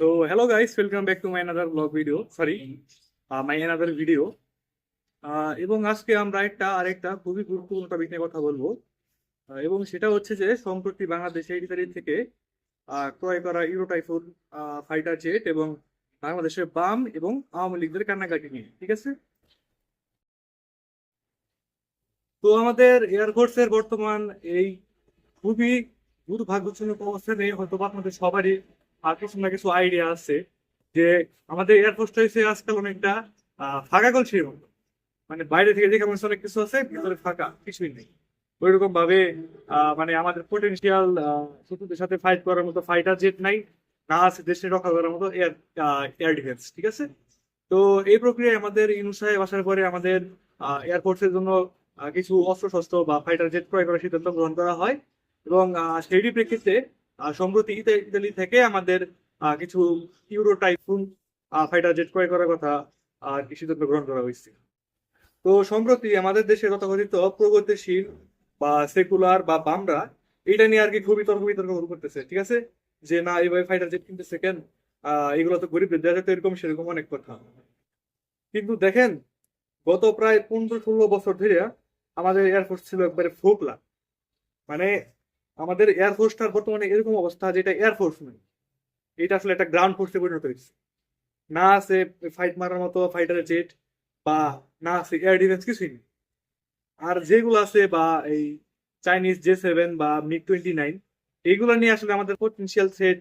Guys, welcome back to my another vlog video. Sorry, uh, my another video. Uh, এবং আজকে আমরা একটা আরেকটা খুবই গুরুত্বপূর্ণ টপিক নিয়ে কথা বলব আহ, এবং সেটা হচ্ছে যে সম্প্রতি বাংলাদেশে ইতালি থেকে আহ, ক্রয় করা ইউরো টাইফুন ফাইটার জেট এবং বাংলাদেশের বাম এবং আওয়ামী লীগদের কান্নাকাটি নিয়ে ঠিক আছে তো আমাদের এয়ারফোর্সের বর্তমান এই খুবই দুর্ভাগ্যজনক অবস্থানে হয়তো আপনাদের সবারই আর কিছু না কিছু আইডিয়া আছে যে আমাদের এয়ারফোর্সটা হচ্ছে আজকাল অনেকটা ফাঁকা মতো। মানে বাইরে থেকে দেখে মনে অনেক কিছু আছে, ভিতরে ফাঁকা, কিছুই নেই। ওইরকম ভাবে মানে আমাদের পোটেনশিয়াল শত্রুদের সাথে ফাইট করার মতো ফাইটার জেট নাই, না আছে দেশে রক্ষা করার মতো এয়ার এয়ার ডিফেন্স ঠিক আছে? তো এই প্রক্রিয়ায় আমাদের ইনু সাহেব আসার পরে আমাদের এয়ারফোর্সের জন্য কিছু অস্ত্র শস্ত্র বা ফাইটার জেট ক্রয় করার সিদ্ধান্ত গ্রহণ করা হয়। এবং সেইটি প্রেক্ষিতে সম্প্রতি ইতা- ইতালি থেকে আমাদের কিছু ইউরো টাইফুন ফাইটার জেট ক্রয় করার কথা আর সিদ্ধান্ত গ্রহণ করা হয়েছে তো সম্প্রতি আমাদের দেশে তথাকথিত প্রগতিশীল বা সেকুলার বা বামরা এটা নিয়ে আর কি খুবই তর্ক বিতর্ক করতেছে, ঠিক আছে? যে না, এইভাবে ফাইটার জেট কিনতেছে কেন? এগুলো তো গরিবদের দেওয়া যেত এরকম, সেরকম অনেক কথা। কিন্তু দেখেন, গত প্রায় পনেরো ষোলো বছর ধরে আমাদের এয়ারফোর্স ছিল একবারে ফোকলা। মানে আমাদের এয়ারফোর্সটার বর্তমানে এরকম অবস্থা যেটা এয়ারফোর্স নয়। এটা আসলে একটা গ্রাউন্ড ফোর্সে পরিণত হয়েছে। না আছে ফাইট মারার মতো ফাইটারের জেট বা না আছে এয়ার ডিফেন্স কিছুই নেই। আর যেগুলো আছে বা এই চাইনিজ জে সেভেন বা মিগ টোয়েন্টি নাইন এইগুলো নিয়ে আসলে আমাদের পটেনশিয়াল সেট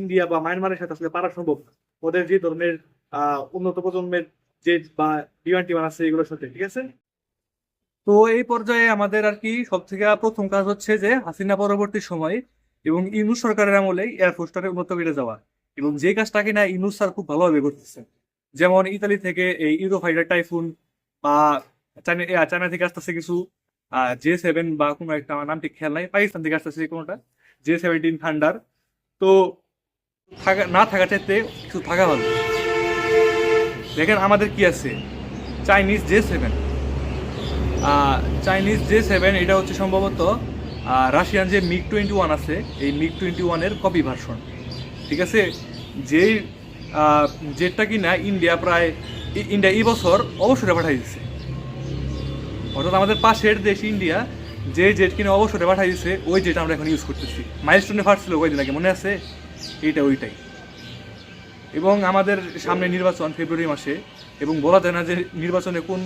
ইন্ডিয়া বা মায়ানমারের সাথে আসলে পারা সম্ভব না। ওদের যে ধরনের উন্নত প্রজন্মের জেট বা বিমান টিমান আছে এগুলোর সাথে, ঠিক আছে? তো এই পর্যায়ে আমাদের আর কি সব থেকে প্রথম কাজ হচ্ছে যে হাসিনা পরবর্তী সময় এবং ইউনুস সরকারের আমলে এয়ারফোর্সটাকে উন্নত করে যাওয়া। এবং যে কাজটা কিনা ইউনুস স্যার খুব ভালোভাবে করতেছে যেমন ইতালি থেকে এই ইউরো ফাইটার টাইফুন বা চায়না থেকে আসতেছে কিছু জে সেভেন বা কোনো একটা আমার নাম ঠিক খেয়াল নাই, পাকিস্তান থেকে আসতেছে কোনোটা জে সেভেন্টিন থান্ডার তো থাকা, না থাকা চাইতে কিছু থাকা ভালো। দেখেন আমাদের কি আছে Chinese J seven Chinese J seven এটা হচ্ছে সম্ভবত রাশিয়ান যে মিগ টোয়েন্টি ওয়ান আছে, এই মিগ টোয়েন্টি ওয়ানের কপি ভার্সন ঠিক আছে? যেই জেটটা কিনা ইন্ডিয়া প্রায় ইন্ডিয়া এই বছর অবসরে পাঠাই দিচ্ছে অর্থাৎ আমাদের পাশের দেশ ইন্ডিয়া যে জেট কিনে অবসরে পাঠাই দিচ্ছে ওই জেট আমরা এখন ইউজ করতেছি। মাইলস্টোনে ফার্স্ট ছিল কয়দিন আগে মনে আছে? এইটা ওইটাই। এবং আমাদের সামনে নির্বাচন ফেব্রুয়ারি মাসে। এবং বলা যায় না যে নির্বাচনে কোন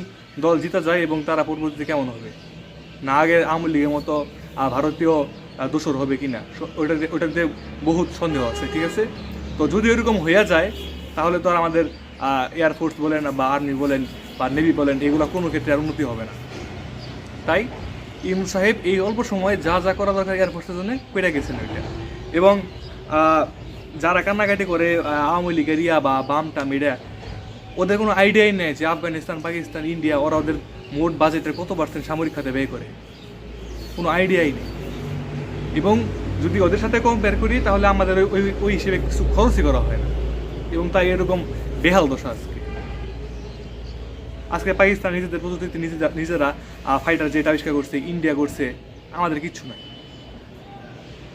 দল জিতে যায় এবং তারা পরবর্তীতে কেমন হবে। না, আগে আওয়ামী লীগের মতো ভারতীয় দোসর হবে কি না ওটাতে ওটাতে বহুত সন্দেহ আছে, ঠিক আছে? তো যদি এরকম হইয়া যায়, তাহলে তো আর আমাদের এয়ারফোর্স বলেন বা আর্মি বলেন বা নেভি বলেন, এগুলো কোনো ক্ষেত্রে আর উন্নতি হবে না। তাই ইম সাহেব এই অল্প সময়ে যা যা করা দরকার এয়ারফোর্সের জন্য পেরে গেছেন ওইটা। এবং যারা কান্নাকাটি করে আওয়ামী লীগের ইয়া বা বামটা মিডিয়া ওদের কোনো আইডিয়াই নেই যে আফগানিস্তান, পাকিস্তান, ইন্ডিয়া, ওরা ওদের মোট বাজেটের কত পার্সেন্ট সামরিক খাতে ব্যয় করে। কোনো আইডিয়াই নেই। এবং যদি ওদের সাথে কম্পেয়ার করি, তাহলে আমাদের ওই, ওই- হিসেবে কিছু খরচই করা হয় না। এবং তাই এরকম বেহাল দশা আজকে। আজকে পাকিস্তান নিজেদের প্রযুক্তিতে নিজেরা নিজেরা ফাইটার জেট আবিষ্কার করছে, ইন্ডিয়া করছে, আমাদের কিচ্ছু নাই।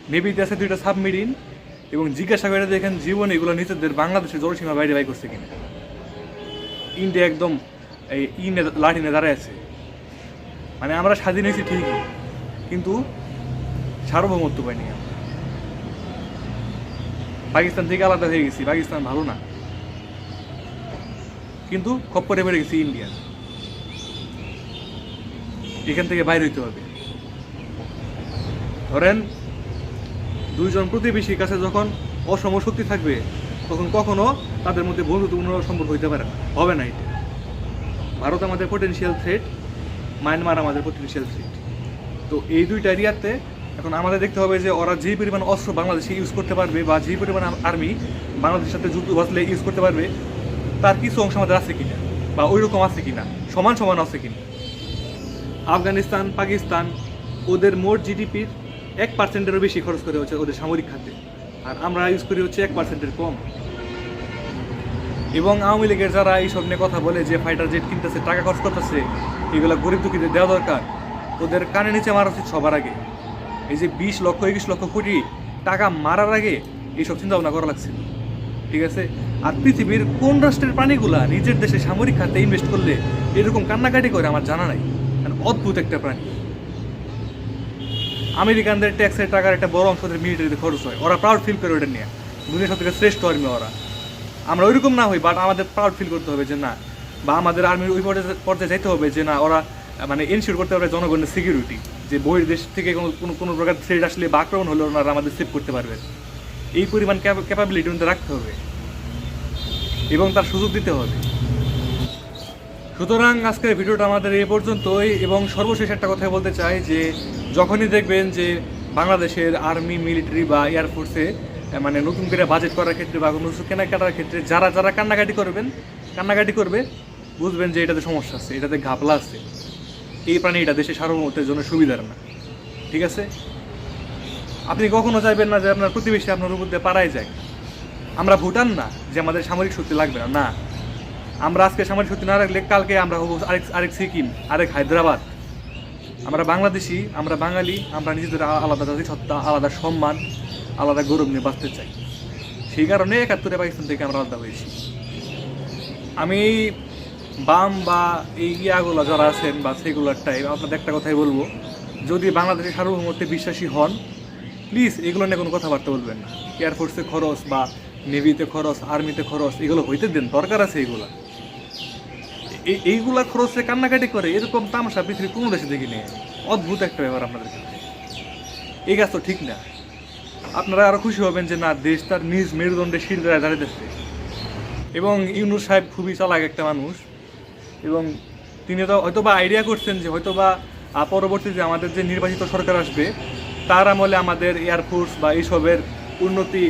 নেভিতে আছে দুইটা সাবমেরিন এবং জিজ্ঞাসা করে দেখেন জীবন এগুলো নিজেদের বাংলাদেশের জলসীমা বাইরে বাই করছে কিনা। ইন্ডিয়া একদম এই ইনে লাঠি নিয়ে দাঁড়ায় আছে। মানে আমরা স্বাধীন হয়েছি ঠিকই, কিন্তু সার্বভৌমত্ব পাইনি আমরা। পাকিস্তান থেকে আলাদা হয়ে গেছি, পাকিস্তান ভালো না। কিন্তু খপ্পরে বেড়ে গেছি ইন্ডিয়া। এখান থেকে বাইরে হইতে হবে। ধরেন, দুইজন প্রতিবেশীর কাছে যখন অসম শক্তি থাকবে, তখন কখনো তাদের মধ্যে বন্ধুত্বপূর্ণ সম্পর্ক হইতে পারে না। হবে না এটা। ভারত আমাদের পটেনশিয়াল থ্রেট মায়ানমার আমাদের পটেনশিয়াল থ্রেট তো এই দুইটা এরিয়াতে এখন আমাদের দেখতে হবে যে ওরা যে পরিমাণ অস্ত্র বাংলাদেশে ইউজ করতে পারবে বা যে পরিমাণ আর্মি বাংলাদেশের সাথে যুদ্ধ বাঁচলে ইউজ করতে পারবে, তার কিছু অংশ আমাদের আছে কিনা বা ওই রকম আছে কিনা, সমান সমান আছে কিনা। আফগানিস্তান, পাকিস্তান, ওদের মোট জিডিপির এক পার্সেন্টেরও বেশি খরচ করে হচ্ছে ওদের সামরিক খাতে। আর আমরা ইউজ করি হচ্ছে এক পার্সেন্টের কম। এবং আওয়ামী লীগের যারা এইসব নিয়ে কথা বলে যে ফাইটার জেট কিনতেছে, টাকা খরচ করতেছে, এগুলো গরিব দুঃখীদের দেওয়া দরকার। ওদের কানে নিচে মারা উচিত সবার আগে। এই যে বিশ লক্ষ, একুশ লক্ষ কোটি টাকা মারার আগে এইসব চিন্তা ভাবনা করা লাগছিল ঠিক আছে? আর পৃথিবীর কোন রাষ্ট্রের প্রাণীগুলা নিজের দেশে সামরিক খাতে ইনভেস্ট করলে এরকম কান্নাকাটি করে আমার জানা নাই। মানে অদ্ভুত একটা প্রাণী। আমেরিকানদের ট্যাক্সের টাকার একটা বড় অংশ মিলিটারিতে খরচ হয়। ওরা প্রাউড ফিল করে ওটা নিয়ে। দুনিয়ার সব থেকে শ্রেষ্ঠ আর্মি ওরা। আমরা ওইরকম না হই বাট আমাদের প্রাউড ফিল করতে হবে যে না, বা আমাদের আর্মির ওই পর্যায়ে যাইতে হবে যে না, ওরা মানে এনশিওর করতে হবে জনগণের সিকিউরিটি যে বহির দেশ থেকে কোনো কোনো প্রকার থ্রেড আসলে বা আক্রমণ হলে ওনারা আমাদের সেভ করতে পারবে। এই পরিমাণ ক্যাপাবিলিটি ওনাদের রাখতে হবে। এবং তার সুযোগ দিতে হবে। সুতরাং আজকের ভিডিওটা আমাদের এ পর্যন্তই, এবং সর্বশেষ একটা কথা বলতে চাই যে, যখনই দেখবেন যে বাংলাদেশের আর্মি মিলিটারি বা এয়ারফোর্সে মানে নতুন করে বাজেট করার ক্ষেত্রে বা কোনো কিছু কেনাকাটার ক্ষেত্রে যারা যারা কান্নাকাটি করবেন, কান্নাকাটি করবে, বুঝবেন যে এটাতে সমস্যা আছে, এটাতে ঘাপলা আছে। এই প্রাণী এটা দেশের সার্বভৌমত্বের জন্য সুবিধার না। ঠিক আছে? আপনি কখনো চাইবেন না যে আপনার প্রতিবেশী আপনার উপর পাড়ায় যায়। আমরা ভুটান না, যে আমাদের সামরিক শক্তি লাগবে না। না। আমরা আজকে সামরিক শক্তি না রাখলে কালকে আমরা হব আরেক আরেক সিকিম, আরেক হায়দ্রাবাদ। আমরা বাংলাদেশি, আমরা বাঙালি, আমরা নিজেদের আলাদা জাতি সত্তা আলাদা সম্মান আলাদা গৌরব নিয়ে বাঁচতে চাই। সেই কারণে একাত্তরে পাকিস্তান থেকে আমরা আলাদা হয়েছি। আমি বাম বা এই ইয়াগুলো যারা আছেন বা সেগুলোর টাইপ আপনাদের একটা কথাই বলব, যদি বাংলাদেশের সার্বভৌমত্বে বিশ্বাসী হন প্লিজ এগুলো নিয়ে কোনো কথাবার্তা বলবেন না। এয়ারফোর্সে খরচ বা নেভিতে খরচ আর্মিতে খরচ, এগুলো হইতে দেন, দরকার আছে এগুলা। এই- এইগুলা খরচে কান্নাকাটি করে, এরকম তামাশা পৃথিবীর কোনো দেশে দেখিনি অদ্ভুত একটা ব্যাপার আপনাদের কাছে। এই কাজ তো ঠিক না। আপনারা আরও খুশি হবেন যে না, দেশ তার নিজ মেরুদণ্ডে দ্বারা দাঁড়িয়েছে এবং ইউনুস সাহেব খুবই চালাক একটা মানুষ। এবং তিনি তো হয়তো বা আইডিয়া করছেন যে হয়তো বা পরবর্তীতে আমাদের যে নির্বাচিত সরকার আসবে, তার আমলে আমাদের এয়ারফোর্স বা এইসবের উন্নতি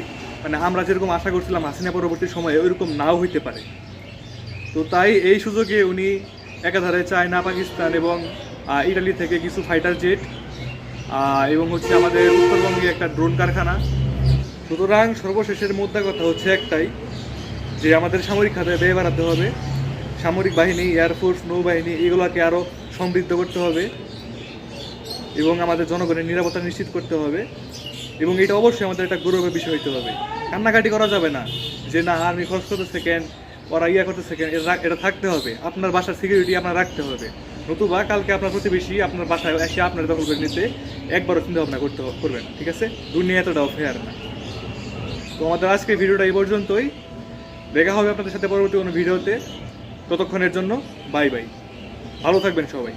মানে আমরা যেরকম আশা করছিলাম হাসিনা পরবর্তী সময়ে, ওইরকম নাও হইতে পারে। তো তাই এই সুযোগে উনি একাধারে চায়না, পাকিস্তান এবং ইটালি থেকে কিছু ফাইটার জেট এবং হচ্ছে আমাদের উত্তরবঙ্গে একটা ড্রোন কারখানা। সুতরাং সর্বশেষের মুদ্রা কথা হচ্ছে একটাই, যে আমাদের সামরিক খাতে ব্যয় বাড়াতে হবে। সামরিক বাহিনী এয়ারফোর্স নৌবাহিনী, এগুলোকে আরও সমৃদ্ধ করতে হবে এবং আমাদের জনগণের নিরাপত্তা নিশ্চিত করতে হবে। এবং এটা অবশ্যই আমাদের একটা গৌরবের বিষয় হইতে হবে। কান্নাকাটি করা যাবে না, যে না আর্মি খরচ করতে সেকেন্ড ওরা ইয়া করতে সেকেন্ড এটা থাকতে হবে। আপনার বাসার সিকিউরিটি আপনার রাখতে হবে। নতুবা কালকে আপনার প্রতিবেশী আপনার বাসায় এসে আপনার দখল করে নিতে একবারও চিন্তা ভাবনা করতে করবেন করবে ঠিক আছে? দুনিয়া এতটাও ফেয়ার না। তো আমাদের আজকের ভিডিওটা এই পর্যন্তই। দেখা হবে আপনাদের সাথে পরবর্তী কোনো ভিডিওতে। ততক্ষণের জন্য বাই বাই ভালো থাকবেন সবাই।